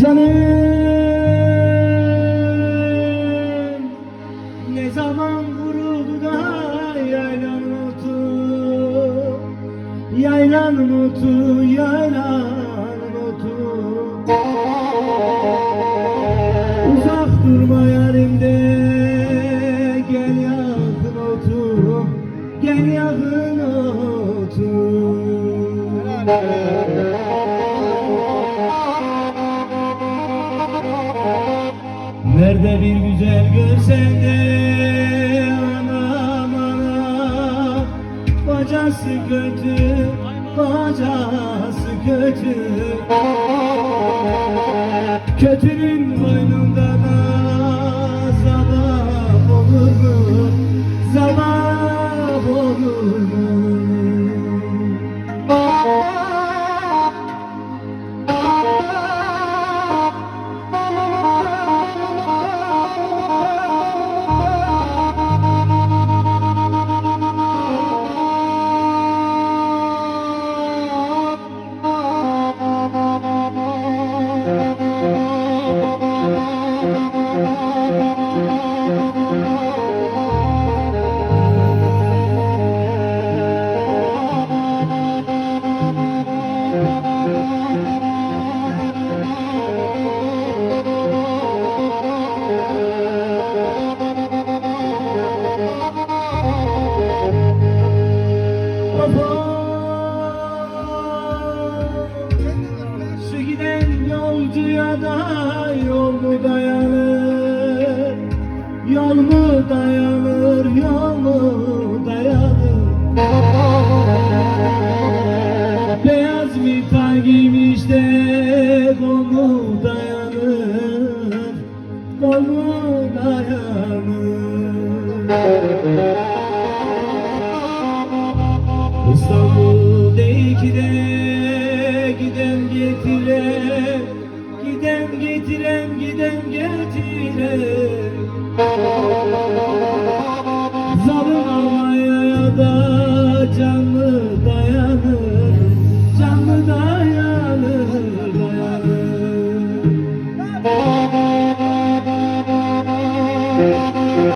Canım ne zaman vuruldu da yaylan otu? Yaylan otu, yaylan otu. Uzak durma yarimde Gel yakın otur Gel yakın otur Nerede bir güzel görsen de Anam anam Bacası kötü Bacası kötü Kötünün boynunda da Zabah olur mu? Zabah olur mu? Şu giden yolcuya da yol mu dayanır? Yol mu dayanır, yol mu dayanır? Beyaz mita giymiş de kol mu dayanır? Kol mu dayanır? Bu değil ki de gidem getirem Gidem getirem gidem getirem Zalim almaya ya dayanır Canlı dayanır dayanır.